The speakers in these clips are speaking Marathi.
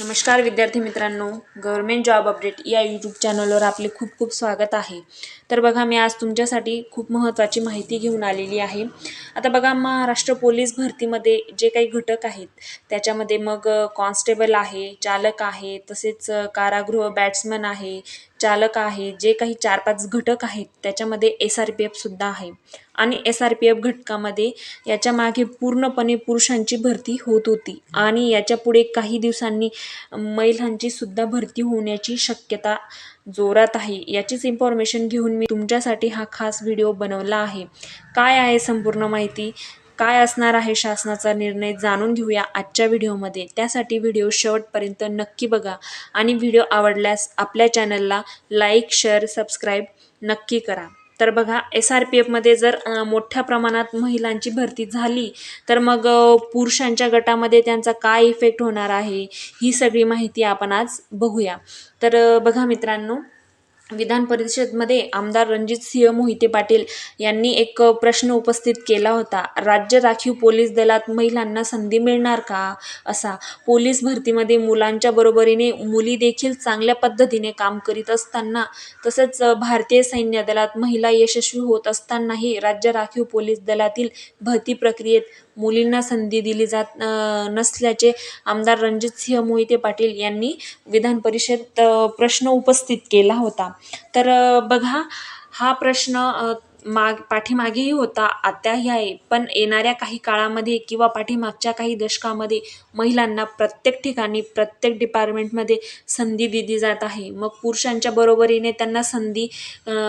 नमस्कार विद्यार्थी मित्रांनो गव्हर्मेंट जॉब अपडेट या यूट्यूब चॅनलवर आपले खूप खूप स्वागत आहे. तर बघा मी आज तुमच्यासाठी खूप महत्त्वाची माहिती घेऊन आलेली आहे. आता बघा महाराष्ट्र पोलीस भरतीमध्ये जे काही घटक आहेत त्याच्यामध्ये मग कॉन्स्टेबल आहे चालक आहे तसेच कारागृह बॅट्समन आहे चालक आहे जे काही चार पाच घटक आहेत त्याच्यामध्ये एस आर पी एफसुद्धा आहे. आणि एस आर पी एफ घटकामध्ये याच्या मागे पूर्णपणे पुरुषांची भरती होत होती. आणि याच्यापुढे काही दिवसांनी महिलांची सुद्धा भरती होण्याची शक्यता जोरात आहे. याचीच इन्फॉर्मेशन घेऊन मी तुमच्यासाठी हा खास व्हिडिओ बनवला आहे. काय आहे संपूर्ण माहिती? काय असणार आहे शासनाचा निर्णय जाणून घेऊया आजच्या व्हिडिओमध्ये त्यासाठी व्हिडिओ शेवटपर्यंत नक्की बघा आणि व्हिडिओ आवडल्यास आपल्या चॅनलला लाईक शेअर सबस्क्राईब नक्की करा. तर बघा एस आर पी एफमध्ये जर मोठ्या प्रमाणात महिलांची भरती झाली तर मग पुरुषांच्या गटामध्ये त्यांचा काय इफेक्ट होणार आहे ही सगळी माहिती आपण आज बघूया. तर बघा मित्रांनो विधान परिषदमध्ये आमदार रणजित सिंह मोहिते पाटील यांनी एक प्रश्न उपस्थित केला होता. राज्य राखीव पोलीस दलात महिलांना संधी मिळणार का? असा. पोलीस भरतीमध्ये मुलांच्या बरोबरीने मुली देखील चांगल्या पद्धतीने काम करीत असताना तसंच भारतीय सैन्य दलात महिला यशस्वी होत असतानाही राज्य राखीव पोलीस दलातील भरती प्रक्रियेत मुलींना संधी दिली जात नसल्याचे आमदार रणजित सिंह मोहिते पाटील यांनी विधान परिषदेत प्रश्न उपस्थित केला होता. तर बघा हा प्रश्न माग पाठीमागेही होता आत्याही आहे. पण येणाऱ्या काही काळामध्ये किंवा पाठीमागच्या काही दशकामध्ये महिलांना प्रत्येक ठिकाणी प्रत्येक डिपार्टमेंटमध्ये संधी दिली जात आहे. मग पुरुषांच्या बरोबरीने त्यांना संधी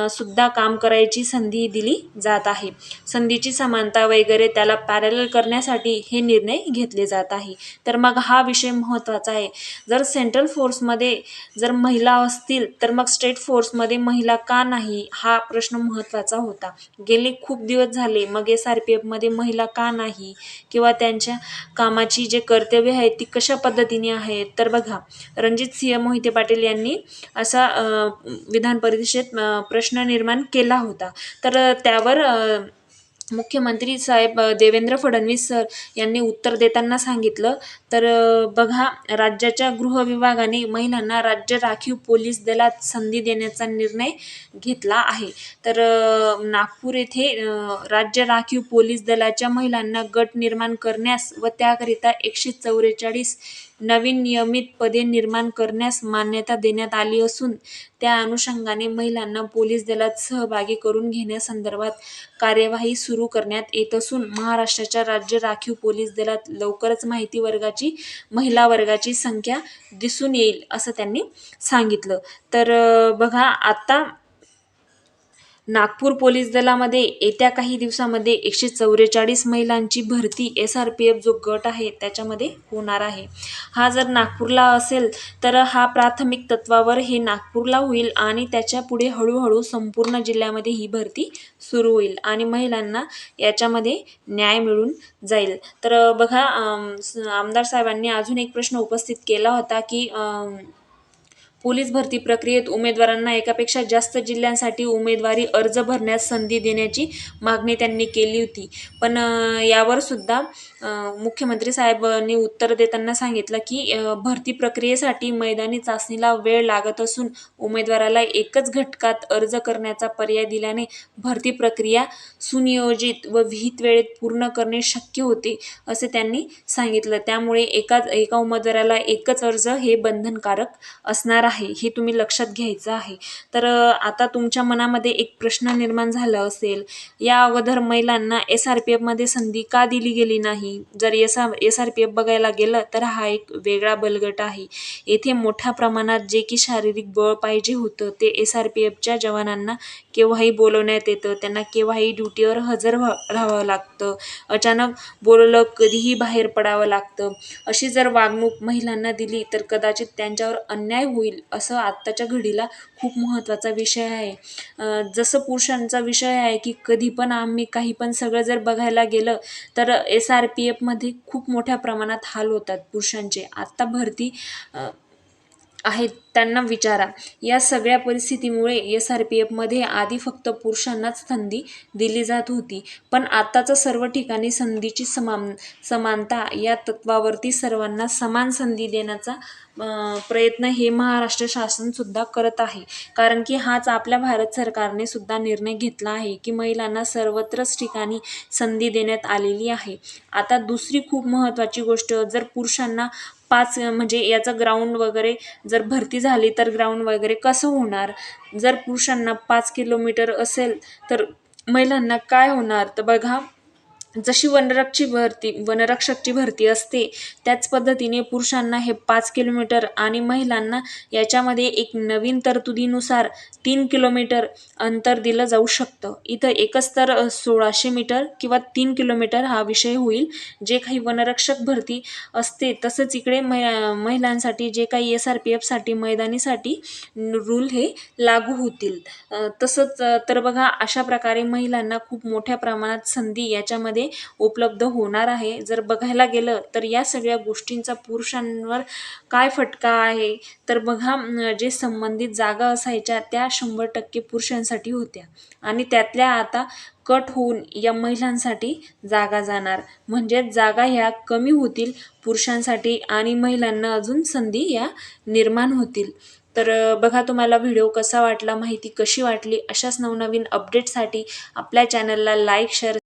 सुद्धा काम करायची संधी दिली जात आहे. संधीची समानता वगैरे त्याला पॅरल करण्यासाठी हे निर्णय घेतले जात आहे. तर मग हा विषय महत्त्वाचा आहे. जर सेंट्रल फोर्समध्ये जर महिला असतील तर मग स्टेट फोर्समध्ये महिला का नाही? हा प्रश्न महत्त्वाचा होता. गेले खूप दिवस झाले. मग एस आर पी एफमध्ये महिला का नाही? किंवा त्यांच्या कामाची जे कर्तव्य आहेत ती कशा पद्धतीने आहेत तर बघा रणजित सिंह मोहिते पाटील यांनी असा विधान परिषदेत प्रश्न निर्माण केला होता. तर त्यावर मुख्यमंत्री साहेब देवेंद्र फडणवीस सर यांनी उत्तर देताना सांगितलं. तर बघा राज्याच्या गृह विभागाने महिलांना राज्य राखीव पोलीस दलात संधी देण्याचा निर्णय घेतला आहे. तर नागपूर येथे राज्य राखीव पोलीस दलाच्या महिलांना गट निर्माण करण्यास व त्याकरिता एकशे चौवेचाळीस नवीन नियमित पदे निर्माण करण्यास मान्यता देण्यात आली असून त्या अनुषंगाने महिलांना पोलीस दलात सहभागी करून घेण्यासंदर्भात कार्यवाही सुरू करण्यात येत असून महाराष्ट्राच्या राज्य राखीव पोलीस दलात लवकरच माहिती वर्गाची महिला वर्गाची संख्या दिसून येईल असं त्यांनी सांगितलं. तर बघा आता नागपूर पोलीस दलामध्ये येत्या काही दिवसामध्ये एकशे चौवेचाळीस महिलांची भरती एस आर पी एफ जो गट आहे त्याच्यामध्ये होणार आहे. हा जर नागपूरला असेल तर हा प्राथमिक तत्वावर हे नागपूरला होईल आणि त्याच्या पुढे हळूहळू संपूर्ण जिल्ह्यामध्ये ही भरती सुरू होईल आणि महिलांना याच्यामध्ये न्याय मिळून जाईल. तर बघा आमदार साहेबांनी अजून एक प्रश्न उपस्थित केला होता की पोलीस भरती प्रक्रियेत उमेदवारांना एकापेक्षा जास्त जिल्ह्यांसाठी उमेदवारी अर्ज भरण्यास संधी देण्याची मागणी त्यांनी केली होती. पण यावर सुद्धा मुख्यमंत्री साहेबांनी उत्तर देताना सांगितलं की भरती प्रक्रियेसाठी मैदानी चाचणीला वेळ लागत असून उमेदवाराला एकच घटकात अर्ज करण्याचा पर्याय दिल्याने भरती प्रक्रिया सुनियोजित व विहित वेळेत पूर्ण करणे शक्य होते असे त्यांनी सांगितलं. त्यामुळे एका एका उमेदवाराला एकच अर्ज हे बंधनकारक असणार आहे. हे तुम्ही लक्षात घ्यायचं आहे. तर आता तुमच्या मनामध्ये एक प्रश्न निर्माण झाला असेल या अगोदर महिलांना एस आर पी एफमध्ये संधी का दिली गेली नाही? जर S R S R P F बघायला गेलं तर हा एक वेगळा बलगट आहे. येथे मोठ्या प्रमाणात जे की शारीरिक बळ पाहिजे होतं ते एस आर पी एफच्या जवानांना केव्हाही बोलवण्यात येतं. त्यांना केव्हाही ड्युटीवर हजर व्हा राहावं लागतं. अचानक बोलवलं कधीही बाहेर पडावं लागतं. अशी जर वागणूक महिलांना दिली तर कदाचित त्यांच्यावर अन्याय होईल. असं आत्ताच्या घडीला खूप महत्त्वाचा विषय आहे. जसं पुरुषांचा विषय आहे की कधी पण आम्ही काही पण सगळं जर बघायला गेलं तर एस आर पी एफमध्ये खूप मोठ्या प्रमाणात हाल होतात पुरुषांचे. आत्ता भरती आहेत त्यांना विचारा. या सगळ्या परिस्थितीमुळे एस आर पी एफमध्ये आधी फक्त पुरुषांनाच संधी दिली जात होती. पण आताचं सर्व ठिकाणी संधीची समान समानता या तत्वावरती सर्वांना समान संधी देण्याचा प्रयत्न हे महाराष्ट्र शासनसुद्धा करत आहे. कारण की हाच आपल्या भारत सरकारने सुद्धा निर्णय घेतला आहे की महिलांना सर्वत्रच ठिकाणी संधी देण्यात आलेली आहे. आता दुसरी खूप महत्त्वाची गोष्ट जर पुरुषांना पाच म्हणजे याचं ग्राउंड वगैरे जर भरती झाली तर ग्राउंड वगैरे कसं होणार? जर पुरुषांना पाच किलोमीटर असेल तर महिलांना काय होणार? तर बघा जशी वनरक्षी भरती वनरक्षकची भरती असते त्याच पद्धतीने पुरुषांना हे पाच किलोमीटर आणि महिलांना याच्यामध्ये एक नवीन तरतुदीनुसार तीन किलोमीटर अंतर दिलं जाऊ शकतं. इथं एकच तर सोळाशे मीटर किंवा तीन किलोमीटर हा विषय होईल. जे काही वनरक्षक भरती असते तसंच इकडे मै महिलांसाठी जे काही एस आर पी एफसाठी मैदानीसाठी रूल हे लागू होतील. तसंच तर बघा अशा प्रकारे महिलांना खूप मोठ्या प्रमाणात संधी याच्यामध्ये उपलब्ध होणार आहे. जर बघायला गेलं तर या सगळ्या गोष्टींचा पुरुषांवर काय फटका आहे? तर बघा जे संबंधित जागा असायच्या त्या शंभर टक्के पुरुषांसाठी होत्या. आणि त्यातल्या आता कट होऊन या महिलांसाठी जागा जाणार. म्हणजेच जागा ह्या कमी होतील पुरुषांसाठी आणि महिलांना अजून संधी या निर्माण होतील. तर बघा तुम्हाला व्हिडिओ कसा वाटला माहिती कशी वाटली अशाच नवनवीन अपडेटसाठी आपल्या चॅनलला लाईक शेअर